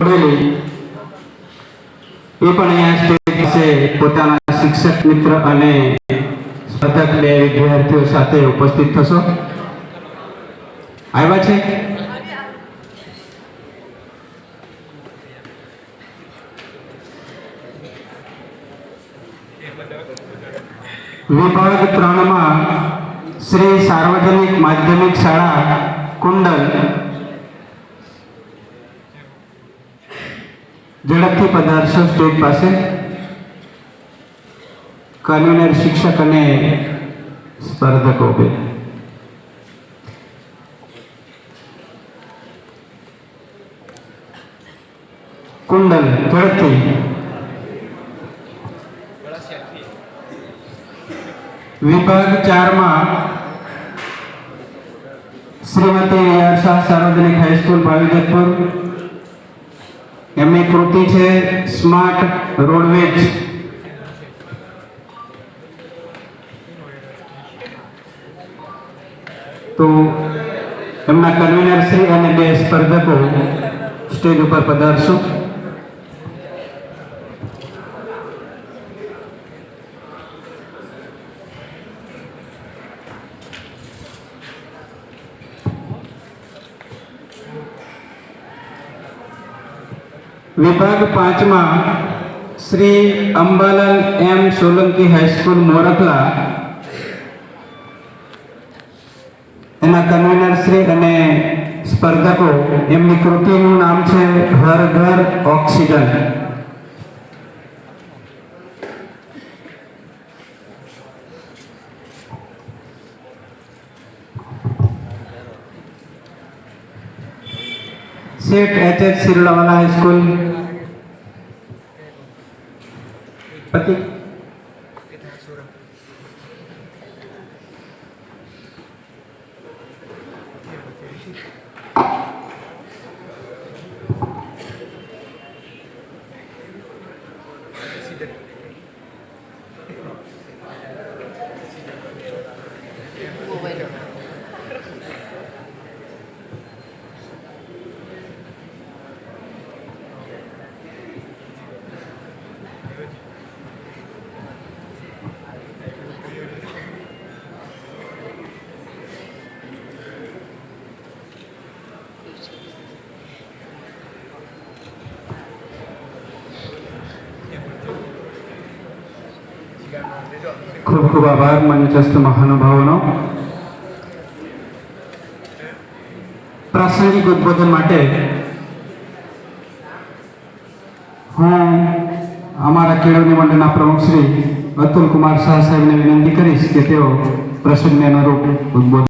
જોડેલી એ પણ અહીંયા સ્ટેજ પાસે પોતાના શિક્ષક મિત્ર અને સ્પર્ધક બે વિદ્યાર્થીઓ સાથે ઉપસ્થિત થશો. આવ્યા છે? વિભાગ ત્રણમાં શ્રી સાર્વજનિક માધ્યમિક શાળા કુંડલ ઝડપથી પધારશો સ્ટેજ પાસે. કન્વીનર શિક્ષક અને સ્પર્ધકો બે. કુંડલ, ઝડપથી. વિભાગ ચારમાં શ્રીમતી વીઆર શાહ સાર્વજનિક હાઈસ્કૂલ ભાવિજતપુર એમની કૃતિ છે સ્માર્ટ રોડવેજ. તો એમના કન્વીનર શ્રી અને બે સ્પર્ધકો સ્ટેજ ઉપર પધારશો. વિભાગ પાંચમાં Shri Ambalal M Solanki high school Morkhala. એના કન્વીનર શ્રી અને સ્પર્ધકો, એમની કૃતિનું નામ છે હર ઘર oxygen. Sheth H H Siradawala high school પછી ખૂબ ખૂબ આભાર. મંચસ્થ મહાનુભાવોનો. પ્રાસંગિક ઉદ્બોધન માટે હું અમારા કેળવણી મંડળના પ્રમુખ શ્રી અતુલ કુમાર શાહ સાહેબને વિનંતી કરીશ કે તેઓ પ્રસંગને અનુરૂપ ઉદ્બોધન